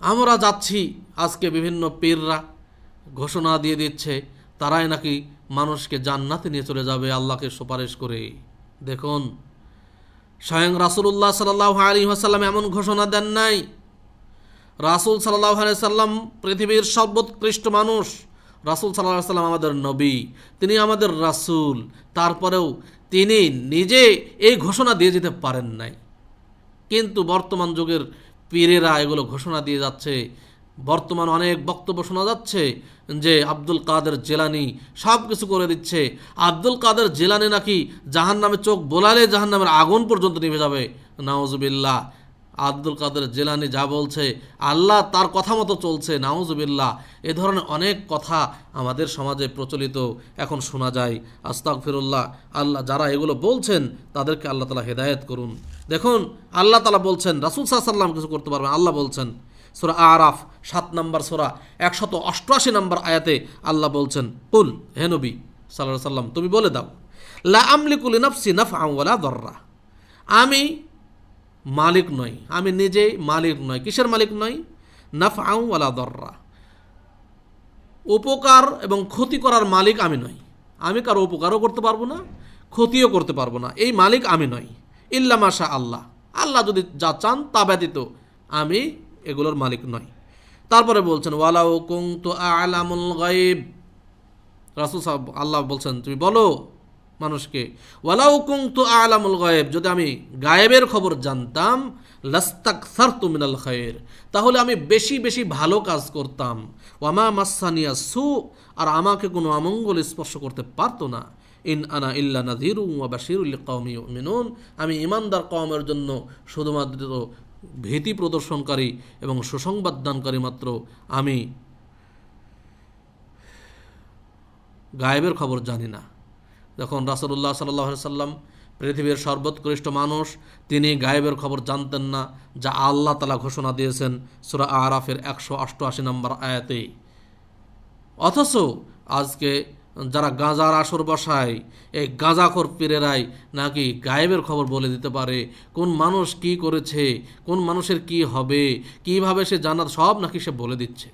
আমরা যাচ্ছি। আজকে বিভিন্ন পীররা ঘোষণা দিয়ে দিচ্ছে, তারাই নাকি মানুষকে জান্নাতে নিয়ে চলে যাবে আল্লাহকে সুপারিশ করে। দেখুন, স্বয়ং রাসুল্লাহ সাল্লাহ আলী আসাল্লাম এমন ঘোষণা দেন নাই। রাসুল সাল্লাহ সাল্লাম পৃথিবীর সর্বোৎকৃষ্ট মানুষ। রাসুল সাল্লাহ সাল্লাম আমাদের নবী, তিনি আমাদের রাসুল। তারপরেও তিনি নিজে এই ঘোষণা দিয়ে যেতে পারেন নাই। কিন্তু বর্তমান যুগের পীরেরা এগুলো ঘোষণা দিয়ে যাচ্ছে। বর্তমান অনেক বক্তব্য শোনা যাচ্ছে যে আব্দুল কাদের জেলানি সব কিছু করে দিচ্ছে। আব্দুল কাদের জেলানি নাকি জাহান নামে চোখ বোলালে জাহান নামের আগুন পর্যন্ত নিভে যাবে। নাউজুবিল্লাহ। আব্দুল কাদের জেলানি যা বলছে, আল্লাহ তার কথা মতো চলছে, নাউজুবিল্লাহ। এ ধরনের অনেক কথা আমাদের সমাজে প্রচলিত, এখন শোনা যায়। আস্তাক ফিরুল্লাহ আল্লাহ যারা এগুলো বলছেন, তাদেরকে আল্লাহ তালা হেদায়েত করুন। দেখুন, আল্লাহ তালা বলছেন, রাসুল সাল্লাম কিছু করতে পারবেন আল্লাহ বলছেন, সোরা আরাফ, সাত নম্বর সোরা, একশত অষ্টআশি নম্বর আয়াতে আল্লাহ বলছেন, কুল হেনবি সাল্লাহ সাল্লাম তুমি বলে দাও, লা আমলিকুল নফসি নফ দর্রা। আমি মালিক নই। আমি নিজেই মালিক নই। কিসের মালিক নই? নফ আউওয়ালা দর্রা। উপকার এবং ক্ষতি করার মালিক আমি নই। আমি কারও উপকারও করতে পারব না, ক্ষতিও করতে পারব না। এই মালিক আমি নই। ইল্লা মাশা আল্লাহ। আল্লাহ যদি যা চান তা ব্যতীত আমি এগুলোর মালিক নই। তারপরে বলছেন, ওয়ালাউ কুং তো আলামুল গাইব রাসুল সাহেব আল্লাহ বলছেন, তুমি বলো মানুষকে। ওয়ালাউ কুং তো আলামুল গায়েব, যদি আমি গায়েবের খবর জানতাম লাস্তাক সারতু মিনাল খায়ের, তাহলে আমি বেশি বেশি ভালো কাজ করতাম। ওয়ামা মাসানিয়া সু, আর আমাকে কোনো অমঙ্গল স্পর্শ করতে পারতো না। ইন আনা ইল্লা নাজিরু ওয়া বাশিরুল কওমি ইউমিনুন, আমি ইমানদার কওমের জন্য শুধুমাত্র ভীতি প্রদর্শনকারী এবং সুসংবাদ দানকারী মাত্র। আমি গায়েবের খবর জানি না। যখন রাসুল্লাহ সাল্লাহ সাল্লাম পৃথিবীর সর্বোৎকৃষ্ট মানুষ, তিনি গায়েবের খবর জানতেন না, যা আল্লাহ তালা ঘোষণা দিয়েছেন সুরা আরাফের একশো অষ্টআশি নম্বর আয়াতে অথচ আজকে যারা গাঁজার আসর বসায়, এই গাঁজাখোর পীরেরাই নাকি গায়েবের খবর বলে দিতে পারে, কোন মানুষ কি করেছে, কোন মানুষের কি হবে, কীভাবে সে জান্নাত সব নাকি সে বলে দিচ্ছে।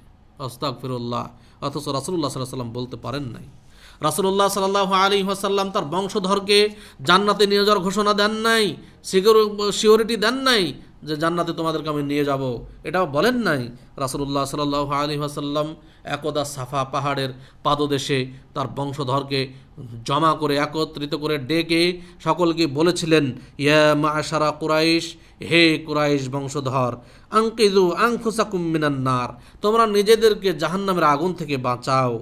আস্তাক ফিরুল্লাহ অথচ রাসুল্লাহ সাল্লাহ সাল্লাম বলতে পারেন নাই। রাসুল্লাহ সাল্লাহ আলী ওয়াসাল্লাম তার বংশধরকে জান্নাতে নিয়ে যাওয়ার ঘোষণা দেন নাই, সিকিউর সিওরিটি দেন নাই যে জান্নাতে তোমাদেরকে আমি নিয়ে যাব। এটাও বলেন নাই রাসুল্লাহ সাল্লাহ আলী ওয়াসাল্লাম একদা সাফা পাহাড়ের পাদদেশে তার বংশধরকে জমা করে, একত্রিত করে ডেকে সকলকে বলেছিলেন, ইয়া মাশারা কুরাইশ, হে কুরাইশ বংশধর আঙ্কিজু আংফুসাকুম মিনান্নার তোমরা নিজেদেরকে জাহান্নামের আগুন থেকে বাঁচাও।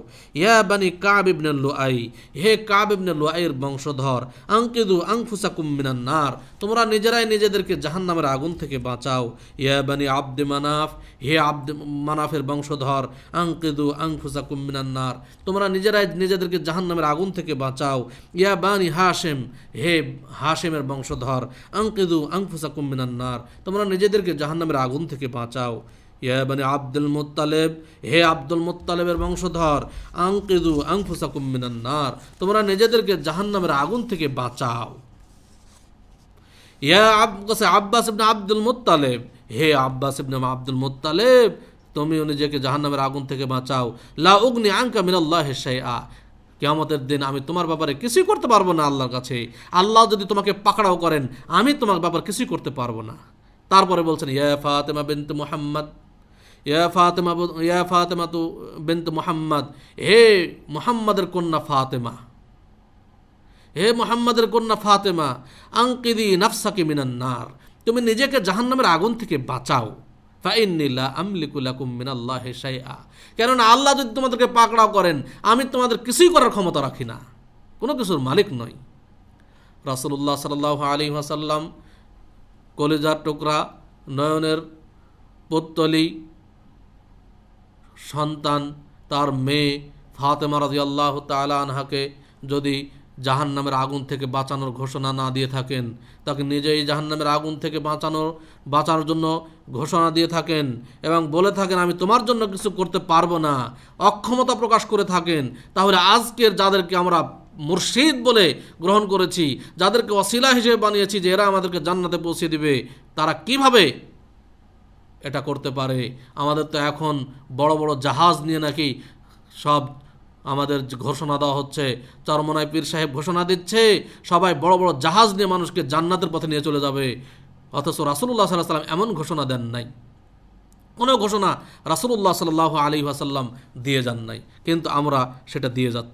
ইয়া বানি কাব ইবনে লুআই, হে কাব ইবনে লুআইয়ের বংশধর আঙ্কিজু আংফুসাকুম মিনান্নার তোমরা নিজেরাই নিজেদেরকে জাহান্নামের আগুন থেকে বাঁচাও। ইয়া বানি আব্দে মানাফ, হে আব্দে মানাফের বংশধর আঙ্কিদু আংফুসাকুম মিনান্নার তোমরা নিজেরাই নিজেদেরকে জাহান্নামের আগুন থেকে বাঁচাও। ইয়া বানি হাশেম, হে হাশেমের বংশধর আঙ্কিদু আংফুসাকুম মিনান্নার তোমরা নিজেদেরকে জাহান্নামের আগুন থেকে বাঁচাও। ইয়া বানি আব্দুল মুত্তালেব, হে আব্দুল মুত্তালেবের বংশধর মিনান্নার তোমরা নিজেদেরকে জাহান্নামের আগুন থেকে বাঁচাও। ইয়া আব্বাস ইবনে আব্দুল মুত্তালেব, হে আব্বাস ইবনে আব্দুল মুত্তালেব, তুমিও নিজেকে জাহান্নামের আগুন থেকে বাঁচাও। লা উগনি আঙ্কা মিনাল্লাহ শাইআ কেয়ামতের দিন আমি তোমার ব্যাপারে কিছুই করতে পারব না আল্লাহর কাছে। আল্লাহ যদি তোমাকে পাকড়াও করেন, আমি তোমার ব্যাপারে কিছুই করতে পারব না। তারপরে বলছেন, ইয়া ফাতেমা বিনত মুহাম্মদ, ইয়া ফাতেমা ইয়া ফাতেমা তু বিনত মুহাম্মদ, হে মুহাম্মাদের কন্যা ফাতেমা, হে মোহাম্মদের কন্যা ফাতেমা আঙ্কিদি নাফসাকি মিনান্নার তুমি নিজেকে জাহান্নামের আগুন থেকে বাঁচাও। শাইআ। কেননা আল্লাহ যদি তোমাদেরকে পাকড়াও করেন, আমি তোমাদের কিছুই করার ক্ষমতা রাখি না। কোনো কিছুর মালিক নই। রাসূলুল্লাহ সাল্লাল্লাহু আলাইহি ওয়াসাল্লাম কলেজার টুকরা, নয়নের পুত্তলি, সন্তান, তার মেয়ে ফাতেমা রাদিয়াল্লাহু তাআলা আনহাকে যদি জাহান্নামের আগুন থেকে বাঁচানোর ঘোষণা না দিয়ে থাকেন। তাকে নিজেই জাহান্নামের আগুন থেকে বাঁচানোর, বাঁচার জন্য ঘোষণা দিয়ে থাকেন এবং বলে থাকেন, আমি তোমার জন্য কিছু করতে পারব না। অক্ষমতা প্রকাশ করে থাকেন। তাহলে আজকের যাদেরকে আমরা মুর্শিদ বলে গ্রহণ করেছি, যাদেরকে অশিলা হিসেবে বানিয়েছি যে এরা আমাদেরকে জান্নাতে পৌঁছে দিবে, তারা কীভাবে এটা করতে পারে? আমাদের তো এখন বড় বড় জাহাজ নিয়ে নাকি সব আমাদের ঘোষণা দেওয়া হচ্ছে, চরমনায় পীর সাহেব ঘোষণা দিচ্ছে, সবাই বড় বড় জাহাজ নিয়ে মানুষকে জান্নাতের পথে নিয়ে চলে যাবে। অথচ রাসুল্লাহ সাল্লাহ সাল্লাম এমন ঘোষণা দেন নাই। কোনো ঘোষণা রাসুল্লাহ সাল্লাহ আলী আসাল্লাম দিয়ে যান নাই। কিন্তু আমরা সেটা দিয়ে যাচ্ছি।